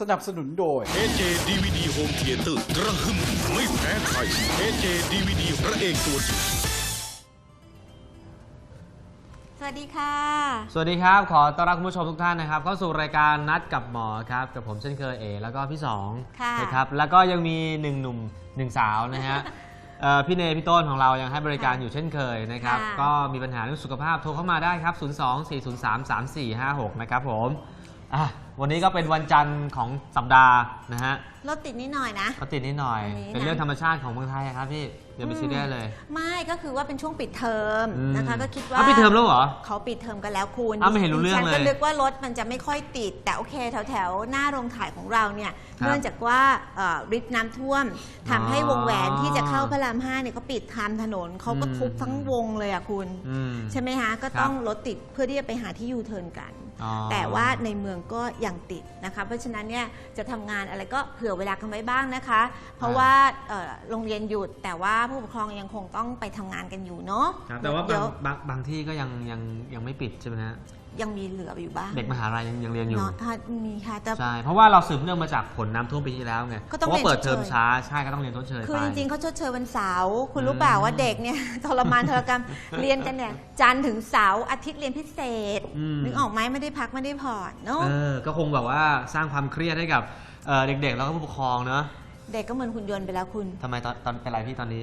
สนับสนุนโดย AJ DVD Home Theater กระหึ่มไม่แพ้ใคร AJ DVD พระเอกตัวจริง สวัสดีค่ะ สวัสดีครับ ขอต้อนรับคุณผู้ชมทุกท่านนะครับ เข้าสู่รายการนัดกับหมอครับกับผมเช่นเคยเอ แล้วก็พี่สองค่ะนะครับแล้วก็ยังมีหนึ่งหนุ่มหนึ่งสาวนะฮะ เอ่อพี่เนยพี่ต้นของเรายังให้บริการอยู่เช่นเคยนะครับ ค่ะ ก็มีปัญหาเรื่องสุขภาพโทรเข้ามาได้ครับ 0 2 4 0 3 3 4 5 6 นะครับผม อะวันนี้ก็เป็นวันจันทร์ของสัปดาห์นะฮะรถติดนิดหน่อยนะ ก็ติดนิดหน่อย วันนี้นะ เป็นเรื่องธรรมชาติของเมืองไทยอะครับพี่อย่าไปซีเรียสเลย ไม่ก็คือว่าเป็นช่วงปิดเทอมอืมนะคะก็คิดว่าอ้าวปิดเทอมแล้วเหรอเขาปิดเทอมกันแล้วคุณอ้าวไม่เห็นรู้เรื่องฉันก็เลยนึกว่ารถมันจะไม่ค่อยติด แต่โอเคแถวแถวๆหน้าโรงถ่ายของเราเนี่ยครับเนื่องจากว่าเอ่อริบน้ำท่วมทำให้อ๋อวงแหวนที่จะเข้าพระรามห้าเนี่ยเขาปิดทามถนนเขาก็อืม ทุบทั้งวงเลยอะคุณ อืม ใช่ไหมคะก็ครับต้องรถติดเพื่อที่จะไปหาที่ยูเทิร์นกันอ๋อ แต่ว่าในเมืองก็ยังติดนะคะ เพราะฉะนั้นเนี่ยจะทำงานอะไรก็เผื่อเวลากันไว้บ้างนะคะ เพราะว่าเอ่อโรงเรียนหยุดแต่ว่าผู้ปกครองยังคงต้องไปทำงานกันอยู่เนาะครับแต่ว่าเดี๋บางยวบางบางที่ก็ยังยังยังไม่ปิดใช่ไหมฮะ ยังมีเหลืออยู่บ้างเด็กมหาลัยยังยังเรียนอยู่ เนาะถ้ามีค่ะแต่ ใช่ เพราะว่าเราสืบเนื่องมาจากผลน้ำท่วมปีที่แล้วไงก็ต้องเพราะว่าเปิดเรียนชดเชยเทอมช้าใช่ก็ต้องเรียนต้นเชยคือไป จริงๆเขาชดเชยวันเสาร์คุณอืรู้มเปล่าว่าเด็กเนี่ย ทรมานทรกรรมเรียนกันเนี่ยจันทร์ถึงเสาร์อาทิตย์เรียนพิเศษอืม นึกออกไหมไม่ได้พักไม่ได้ผ่อนเนาะเออก็คงแบบว่าสร้างความเครียดให้กับเอ่อเด็กๆ แล้วก็ผู้ปกครองเนอะเด็กก็เหมือนหุ่นยนต์ไปแล้วคุณทำไมตอนตอนเป็นไรพี่ตอนนี้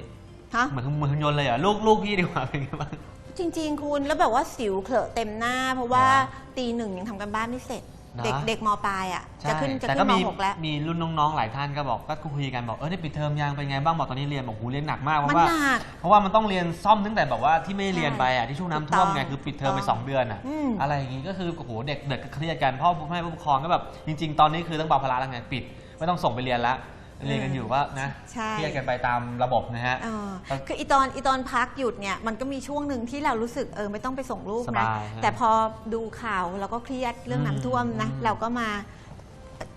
ฮะเหมือนเหมือนหุ่นยนต์เลยเหรอลูกลูกพี่ดีกว่าเป็นไงบ้าง จริง ๆ คุณแล้วแบบว่าสิวเคลอะเต็มหน้า เพราะว่าเหรอตีหนึ่งยังทำกันบ้านไม่เสร็จเหรอเด็กเด็กมปลายอะใช่จะขึ้นจะแต่ขึ้ก็นมมีหกแล้ว มีรุ่นน้องๆ หลายท่านก็บอกก็คุยกันบอกเออได้ปิดเทอมยังเป็นไงบ้างบอกตอนนี้เรียนบอกหูเรียนหนักมากเพมันราะว่าหนักเพราะว่ามันต้องเรียนซ่อมตั้งแต่แบบว่าที่ไม่ได้เรียนไปอะที่ช่วงน้ำท่วมไงถูกต้องคือปิดเทอมไปถูกต้องสองเดือนอะอืมอะไรอย่างงี้ก็คือโอ้โหเด็กเด็กก็เครียดกันพ่อแม่ผู้ปกครองก็แบบจริง ๆ ตอนนี้คือต้องเบาภาระแล้วไงปิด ไม่ต้องส่งไปเรียนแล้ว เรียนกันอยู่ว่านะใช่ เครียดกันไปตามระบบนะฮะ เออครับคืออีตอนอีตอนพักหยุดเนี่ยมันก็มีช่วงหนึ่งที่เรารู้สึกเออไม่ต้องไปส่งลูกสนะบายฮะแต่พอดูข่าวเราก็เครียดเรื่องน้ำท่วมนะอืมเราก็มา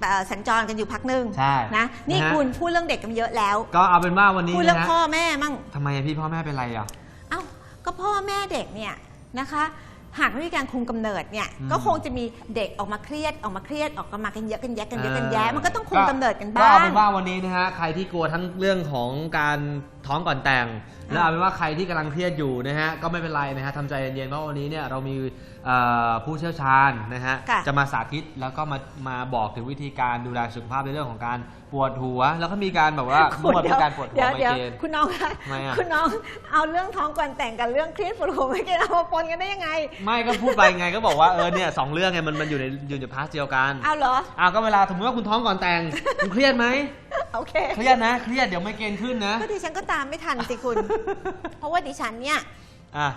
เอ่อสัญจรกันอยู่พักหนึ่งใช่นะนี่นะฮะ คุณพูดเรื่องเด็กกันเยอะแล้ว ก็เอาเป็นว่าวันนี้พูดเรื่อนะงฮะพ่อแม่มั่งทำไมอะพี่พ่อแม่เป็นไรอะ เอ้าก็พ่อแม่เด็กเนี่ยนะคะ หากไม่มีการคุมกำเนิดเนี่ยอืมก็คงจะมีเด็กออกมาเครียดออกมาเครียดออกมากันเยอะกันแยะกันเยอะกันแยะเออมันก็ต้องคุมกำเนิดกันก็บ้าเอางเป็นว่าวันนี้นะฮะใครที่กลัวทั้งเรื่องของการท้องก่อนแต่งอะ แล้วเอาเป็นว่าใครที่กำลังเครียดอยู่นะฮะก็ไม่เป็นไรนะฮะทำใจเย็นๆเพราะวันนี้เนี่ยเรามีเอ่อผู้เชี่ยวชาญนะฮะค่ะ จะมาสาธิตแล้วก็มามาบอกถึงวิธีการดูแลสุขภาพในเรื่องของการปวดหัว แล้วก็มีการแบบว่านวดเพื่อการปวดหัวเดี๋ยวไมเดี๋ยวเกรน คุณน้องคะทำไมอะ คุณน้องเอาเรื่องท้องก่อนแต่งกับเรื่องเครียดปวดหัวไม่เกี่ยวเอามาปนกันได้ยังไงไม่ก็พูดไปไงก็บอกว่าเออเนี่ยสองเรื่องไงมันมันอยู่ในอยู่ในพาร์ทเดียวกัน เอาเหรอ อ้าวก็เวลาสมมติว่าคุณท้องก่อนแต่ง คุณเครียดไหม โอเคเครียดนะเครียดเดี๋ยวไมเกรนขึ้นนะ ก็ดิฉันก็ตามไม่ทันสิคุณ เพราะว่าดิฉันเนี่ยอะ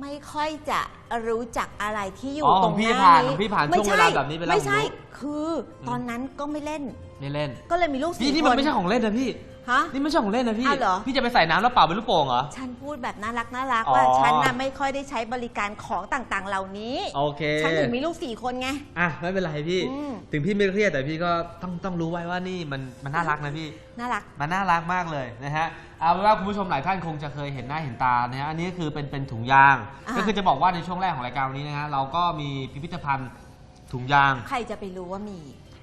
ไม่ค่อยจะรู้จักอะไรที่อยู่อ๋อตรงของพี่หน้าผ่านนี้ของพี่ผ่านไม่ช่วงเวใช่ลาแบบนี้ไปแล้วไม่ใช่ ผมรู้ คือตอนนั้นก็ไม่เล่น ไม่เล่นก็เลยมีลูกนี่สี่นี่คมันนไม่ใช่ของเล่นนะพี่ ฮะ นี่ไม่ใช่ของเล่นนะพี่ อ้าวเหรอ พี่จะไปใส่น้ำแล้วเป่าเป็นลูกโป่งเหรอ ฉันพูดแบบน่ารักน่ารักอ๋อ ว่าฉันน่ะไม่ค่อยได้ใช้บริการของต่างๆ เหล่านี้ โอเค ฉันถึงมีลูกสี่คนไง อะไม่เป็นไรพี่ อืม ถึงพี่ไม่เครียดแต่พี่ก็ต้องต้องรู้ไว้ว่านี่มันมันน่ารักนะพี่ น่ารัก มันน่ารักมากเลยนะฮะ เอาเป็นว่าคุณผู้ชมหลายท่านคงจะเคยเห็นหน้าเห็นตานะฮะ อันนี้ก็คือเป็นเป็นถุงยาง อ่า ก็คือจะบอกว่าในช่วงแรกของรายการวันนี้นะฮะเราก็มีพิพิธภัณฑ์ถุงยาง ใครจะไปรู้ว่ามี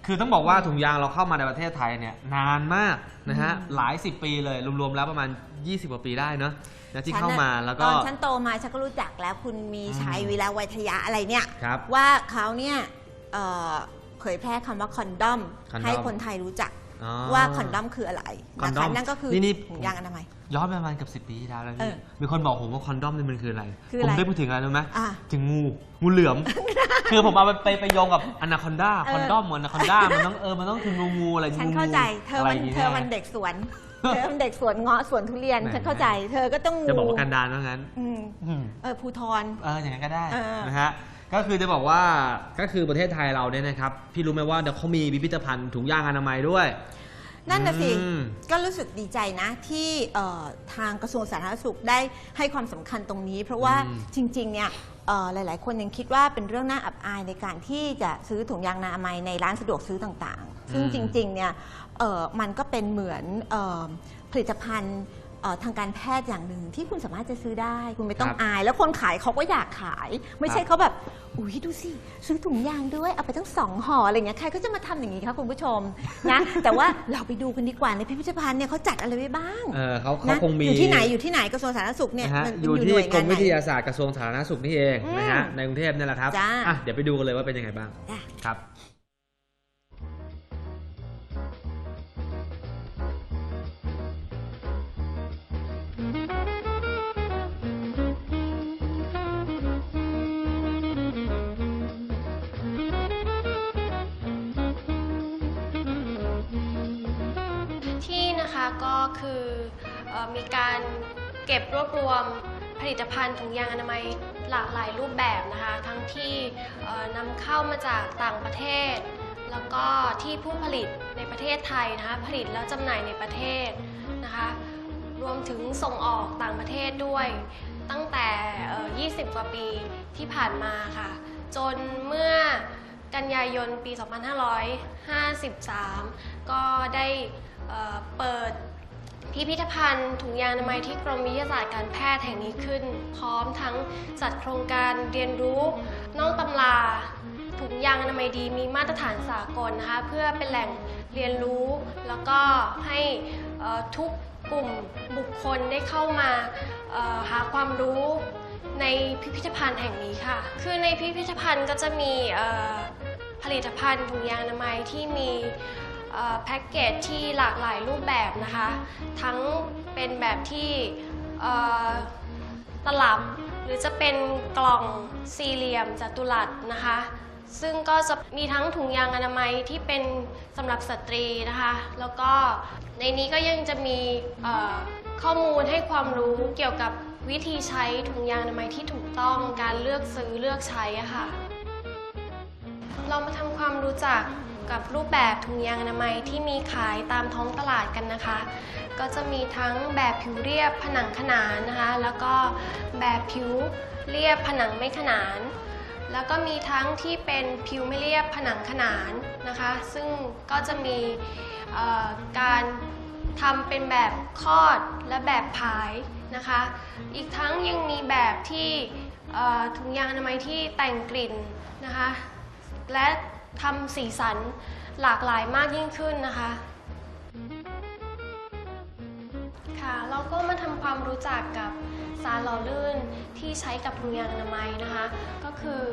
คือต้องบอกว่าถุงยางเราเข้ามาในประเทศไทยเนี่ยนานมากนะฮะอืมหลายสิบปีเลยรวมๆแล้วประมาณ 20กว่าปีได้เนอะนะที่ฉันเข้าน่ะมาแล้วตก็อนฉันโตมาฉันก็รู้จักแล้วคุณมีชัยอืมวีระวัยทยะอะไรเนี่ย ครับว่าเขาเนี่ยเอ่อเผยแพร่คำว่าคอนดอม คอนดอมให้คนไทยรู้จัก อ๋อว่าคอนดอมคืออะไรคอนนะดอคะม นั่นก็คือนี่นี่ ถุงยางอนามัย ย้อนไปประมาณเกับสิปีที่แล้วแล้วเอพี่อมีคนบอกผมว่าคอนดอมนี่มันคืออะไร คือผมอะไรได้พูดถึงอะไรรู้ไหมอะถึงงูงูเหลือม คือผมเอาไปไปไปโยงกับอนาคอนดาเออ คอนดอมเหมือนอนาคอนดามันต้องเออมันต้องคืองูงูอะไรฉันงูเข้าใจ เธออะไรมันย่างงี้เธอมันแเด็กสวน เธอมันเด็กสวนเงาะสวนทุเรียนแหมฉันเข้าใจ เธอก็ต้องงูจะบอกว่ากันดานว่างั้นอืมอืม เออภูทร เอออย่างนั้นก็ได้เออ นะฮะก็คือจะบอกว่าก็คือประเทศไทยเราเนี่ยนะครับ พี่รู้ไหมว่าเดี๋ยวเขามีพิพิธภัณฑ์ถุงยางอนามัยด้วย นั่นน่ะสิอืม ก็รู้สึกดีใจนะที่เอ่อทางกระทรวงสาธารณสุขได้ให้ความสำคัญตรงนี้ เพราะว่าอืมจริงๆเนี่ยเอ่อหลายๆ คนยังคิดว่าเป็นเรื่องน่าอับอายในการที่จะซื้อถุงยางอนามัยในร้านสะดวกซื้อต่างๆ ซึ่งอืม จริงๆเนี่ยเอ่อมันก็เป็นเหมือนเอ่อผลิตภัณฑ์ เอ่อทางการแพทย์อย่างหนึ่งที่คุณสามารถจะซื้อได้ คุณไม่ต้องครับอาย แล้วคนขายเขาก็อยากขาย ไม่ใช่ครับ เขาแบบ อุ้ยดูสิ ซื้อถุงยางด้วย เอาไปทั้งสองห่ออะไรเงี้ยใครก็จะมาทำอย่างนี้คะคุณผู้ชมนะ แต่ว่าเราไปดูกันดีกว่าในพิพิธภัณฑ์เนี่ยเขาจัดอะไรไว้บ้างเออเขาเขานะคงมี อยู่ที่ไหนอยู่ที่ไหนกระทรวงสาธารณสุขเนี่ยนะฮะมันอยู่มันที่หน่วยกรงานมไหนวิทยาศาสตร์กระทรวงสาธารณสุขนี่เองอืมนะฮะในกรุงเทพเนี่ยแหละครับจ้า อะเดี๋ยวไปดูกันเลยว่าเป็นยังไงบ้างจ้ะ ครับ คะก็คืออมีการเก็บรวบรวมผลิตภัณฑ์ถุงยางอนามัยหลากหลายรูปแบบนะคะ ทั้งที่นำเข้ามาจากต่างประเทศ แล้วก็ที่ผู้ผลิตในประเทศไทยนะคะผลิตแล้วจำหน่ายในประเทศนะคะรวมถึงส่งออกต่างประเทศด้วย ตั้งแต่เอ่อ20 กว่าปีที่ผ่านมาค่ะ จนเมื่อกันยายนปี 2553 ก็ได้เปิด พิพิธภัณฑ์ถุงยางอนามัยที่กรมวิทยาศาสตร์การแพทย์แห่งนี้ขึ้น พร้อมทั้งจัดโครงการเรียนรู้นอกตำราถุงยางอนามัยดีมีมาตรฐานสากลนะคะเพื่อเป็นแหล่งเรียนรู้ แล้วก็ให้ทุกกลุ่มบุคคลได้เข้ามาหาความรู้ในพิพิธภัณฑ์แห่งนี้ค่ะ คือในพิพิธภัณฑ์ก็จะมีผลิตภัณฑ์ถุงยางอนามัยที่มี แพ็กเกจที่หลากหลายรูปแบบนะคะ ทั้งเป็นแบบที่ตลับหรือจะเป็นกล่องสี่เหลี่ยมจัตุรัสนะคะ ซึ่งก็จะมีทั้งถุงยางอนามัยที่เป็นสำหรับสตรีนะคะ แล้วก็ในนี้ก็ยังจะมีข้อมูลให้ความรู้เกี่ยวกับวิธีใช้ถุงยางอนามัยที่ถูกต้องการเลือกซื้อเลือกใช้ะค่ะ เรามาทำความรู้จัก กับรูปแบบถุงยางอนามัยที่มีขายตามท้องตลาดกันนะคะ ก็จะมีทั้งแบบผิวเรียบผนังขนานนะคะ แล้วก็แบบผิวเรียบผนังไม่ขนาน แล้วก็มีทั้งที่เป็นผิวไม่เรียบผนังขนานนะคะ ซึ่งก็จะมีการทำเป็นแบบคอดและแบบผายนะคะ อีกทั้งยังมีแบบที่ถุงยางอนามัยที่แต่งกลิ่นนะคะ และ ทำสีสันหลากหลายมากยิ่งขึ้นนะคะ ค่ะ เราก็มาทำความรู้จักกับสารหล่อลื่นที่ใช้กับถุงยางอนามัยนะคะ ก็คือ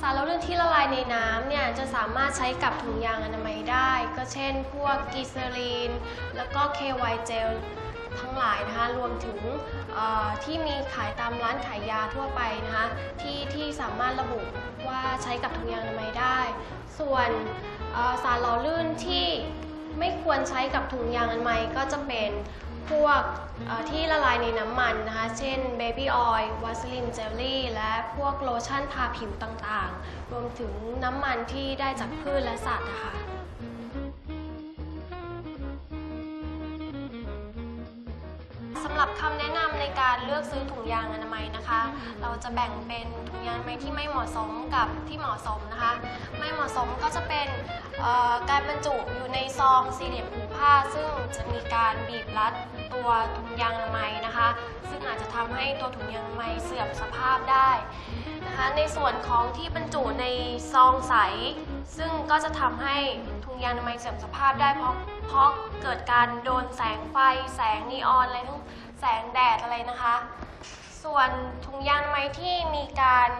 สารหล่อลื่นที่ละลายในน้ำเนี่ยจะสามารถใช้กับถุงยางอนามัยได้ ก็เช่น พวกกีเซอรีน แล้วก็ KY เจล ทั้งหลายนะคะรวมถึงที่มีขายตามร้านขายยาทั่วไปนะคะที่ที่สามารถระบุว่าใช้กับถุงยางอนามัยได้ ส่วนสารหล่อลื่นที่ไม่ควรใช้กับถุงยางอนามัยก็จะเป็นพวกที่ละลายในน้ำมันนะคะ เช่น Baby Oil วาสลินเจลลี่ และพวกโลชั่นทาผิวต่างๆ รวมถึงน้ำมันที่ได้จากพืชและสัตว์นะคะ รับคำแนะนำในการเลือกซื้อถุงยางอนามัยนะคะ เราจะแบ่งเป็นถุงยางอนามัยที่ไม่เหมาะสมกับที่เหมาะสมนะคะ ไม่เหมาะสมก็จะเป็นเอ่อการบรรจุอยู่ในซองสี่เหลี่ยมผืนผ้า ซึ่งจะมีการบีบรัดตัวถุงยางอนามัยนะคะ ซึ่งอาจจะทำให้ตัวถุงยางอนามัยเสื่อมสภาพได้นะคะ ในส่วนของที่บรรจุในซองใส ซึ่งก็จะทำให้ถุงยางอนามัยเสื่อมสภาพได้เพราะเพราะเกิดการโดนแสงไฟ แสงนีออนอะไรทั้งแสงแดดอะไรนะคะ ส่วนถุงยางอนามัยที่มีการ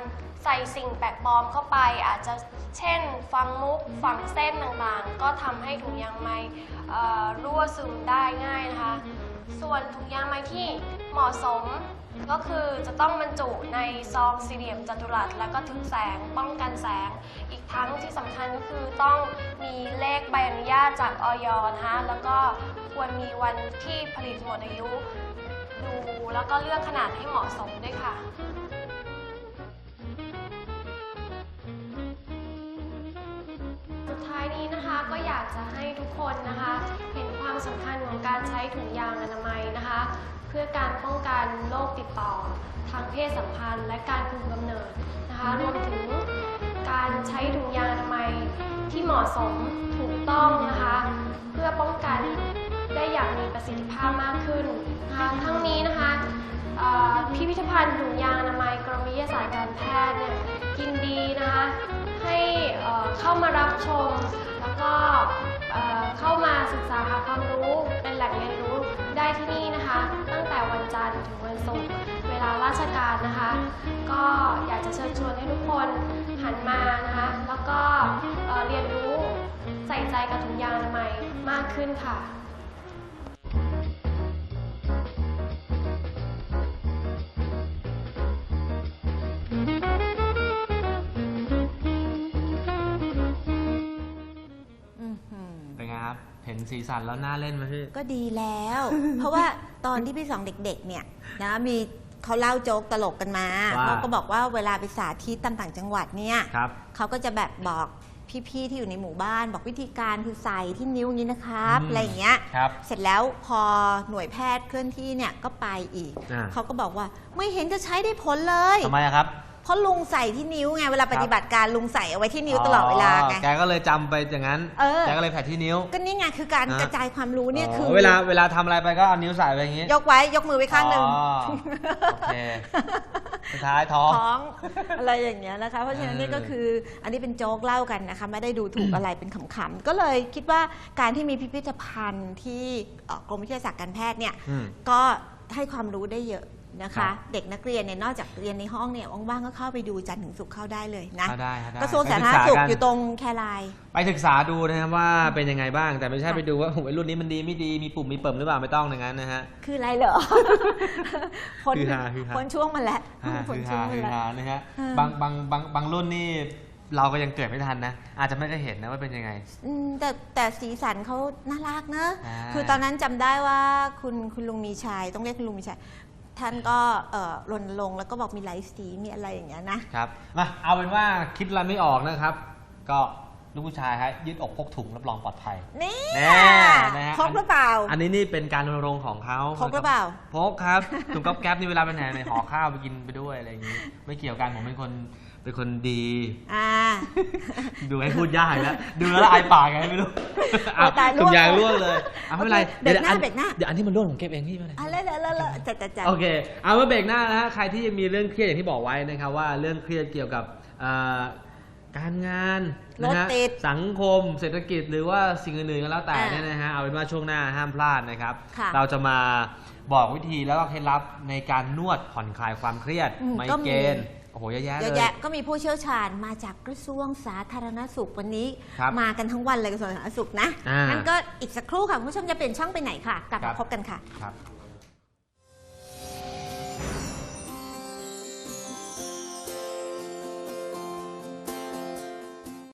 ใส่สิ่งแปลกปลอมเข้าไป อาจจะเช่นฟังมุกฝังเส้นต่างๆ ก็ทำให้ถุงยางอนามัยเอ่อรั่วซึมได้ง่ายนะคะ ส่วนถุงยางอนามัยที่เหมาะสม ก็คือจะต้องบรรจุในซองสี่เหลี่ยมจัตุรัส แล้วก็ทึบแสงป้องกันแสง อีกทั้งที่สำคัญก็คือต้องมีเลขใบอนุญาตจากออยนะคะแล้วก็ควรมีวันที่ผลิตหมดอายุดูแล้วก็เลือกขนาดให้เหมาะสมด้วยค่ะสุดท้ายนี้นะคะก็อยากจะให้ทุกคนนะคะ เห็นความสำคัญของการใช้ถุงยางอนามัยนะคะ พื่อการป้องกันโรคติดต่อ ทางเพศสัมพันธ์ และการคุมกำเนิดนะคะรวมถึงการใช้ถุงยางอนามัยที่เหมาะสมถูกต้องนะคะเพื่อป้องกันได้อย่างมีประสิทธิภาพมากขึ้นนะคะทั้งนี้นะคะพิพิธภัณฑ์ถุงยางอนามัยกรมวิทยาศาสตร์การแพทย์เนี่ยยินดีนะคะให้เข้ามารับชมแล้วก็ ถึงวันศุกร์เวลาราชการนะคะ ก็อยากจะเชิญชวนให้ทุกคนหันมานะคะ แล้วก็เอ่อเรียนรู้ใส่ใจกับถุงยางอนามัยมากขึ้นค่ะอื้อหือเป็นไงครับ เห็นสีสันแล้วน่าเล่นไหมพี่ ก็ดีแล้ว เพราะว่า ตอนที่พี่สองเด็กๆเนี่ยนะมีเขาเล่าโจ๊กตลกกันมาว่าเขาก็บอกว่าเวลาไปสาธิตตามต่างจังหวัดเนี่ยครับเขาก็จะแบบบอกพี่ๆที่อยู่ในหมู่บ้าน บอกวิธีการคือใส่ที่นิ้วนี้นะครับอืมอะไรอย่างเงี้ยครับเสร็จแล้วพอหน่วยแพทย์เคลื่อนที่เนี่ยก็ไปอีก อ่า เขาก็บอกว่าไม่เห็นจะใช้ได้ผลเลย ทำไมอะครับ เพราะลุงใส่ที่นิ้วไงเวลาปฏิบัติการลุงใส่เอาไว้ที่นิ้วตลอดเวลาไง แกก็เลยจำไปอย่างนั้น เออ แกก็เลยแผดที่นิ้ว ก็นี่ไงคือการอะกระจายความรู้เนี่ยคือเวลาเวลาทำอะไรไปก็เอานิ้วใส่ไปอย่างนี้ ยกไว้ยกมือไว้ข้างหนึ่ง อ๋อโอเค สุดท้ายท้อง ท้องอะไรอย่างเงี้ยนะคะ เพราะฉะนั้นนี่เออก็คืออันนี้เป็นโจ๊กเล่ากันนะคะ ไม่ได้ดูถูกอะไรเป็นขำๆก็เลยคิดว่าการที่มีพิพิธภัณฑ์ที่เอ่อกรมวิทยาศาสตร์การแพทย์เนี่ยอืมก็ให้ความรู้ได้เยอะ นะครัคะ บ เด็กนักเรียนเนี่ยนอกจากเรียนในห้องเนี่ยว่างๆก็เข้าไปดูจันทร์ถึงศุกร์เข้าได้เลยนะเข้าได้เข้าได้กระทรวงไปสาศึธารณกษาสุขกันอยู่ตรงแคราย ไปศึกษาดูนะครับว่าเป็นยังไงบ้าง แต่ไม่ใช่ค่ะ ไปดูว่าโอ้ยรุ่นนี้มันดีไม่ดีมีปุ่มมีเปิ่มหรือเปล่าไม่ต้องอย่างนั้นนะฮะ คืออะไรเหรอ พ้นคือฮาคือฮา พ้นช่วงมาแล้วอ่าพ้คืนอช่วฮางมาคือแล้ว ฮานะฮะเออ บางบางบางบางรุ่นนี่เราก็ยังเกิดไม่ทันนะ อาจจะไม่ได้เห็นนะว่าเป็นยังไง อืมแต่แต่สีสันเขาน่ารักเนอะอ่าคือตอนนั้นจำได้ว่าคุณคุณลุงมีชัยต้องเรียกคุณลุงมีชัย ท่านก็เอ่อรณรงค์แล้วก็บอกมีไลฟ์สีมีอะไรอย่างเงี้ยนะ ครับมาเอาเป็นว่าคิดอะไรไม่ออกนะครับ ก็ ลูกผู้ชายครับยืดอกพกถุงรับรองปลอดภัย นี่แน่นะฮะครบหรือเปล่า อันนี้นี่เป็นการรณรงค์ของเขาพกหรือเปล่า พกครับถุงก๊อบแก๊บนี่เวลาไปไหนไปห่อข้าวไปกินไปด้วยอะไรอย่างนี้ ไม่เกี่ยวกันผมเป็นคนเป็นคนดี อ่า ดูให้พูดยากอีกแล้วดูแล้วอายปากไงไม่รู้โอ้ตายถุงยางร่ร่ววงงเลเลยยเอาไม่เป็นไรโอเคเบรกหน้าดี๋ยวอัเบรกหน้าเดี๋ยวอันที่มันร่วงผมเก็บเองพี่ไม่เป็นไรอะไรแล้วแล้วจัดจัดจัด โอเค เอามาเบรกหน้านะฮะ ใครที่มีเรื่องเครียดอย่างที่บอกไว้นะครับว่าเรื่องเครียดเกี่ยวกับเอ่อ การงานนะฮะรถติดสังคมเศรษฐกิจหรือว่าสิ่งอื่นๆก็แล้วแต่อ่าเนี่ยนะฮะเอาเป็นว่าช่วงหน้าห้ามพลาดนะครับ ค่ะเราจะมาบอกวิธีแล้วก็เคล็ดลับในการนวดผ่อนคลายความเครียดอืมไมก็มี เกรนโอ้โหเยอะแยะเยเลอะย แยะก็มีผู้เชี่ยวชาญมาจากกระทรวงสาธารณสุขวันนี้ ครับมากันทั้งวันเลยกระทรวงสาธารณสุขนะอ่างั้ งั้นก็อีกสักครู่ค่ะ คุณผู้ชมจะเปลี่ยนช่องไปไหนค่ะ กลับครัมาบพบกันค่ะ ครับ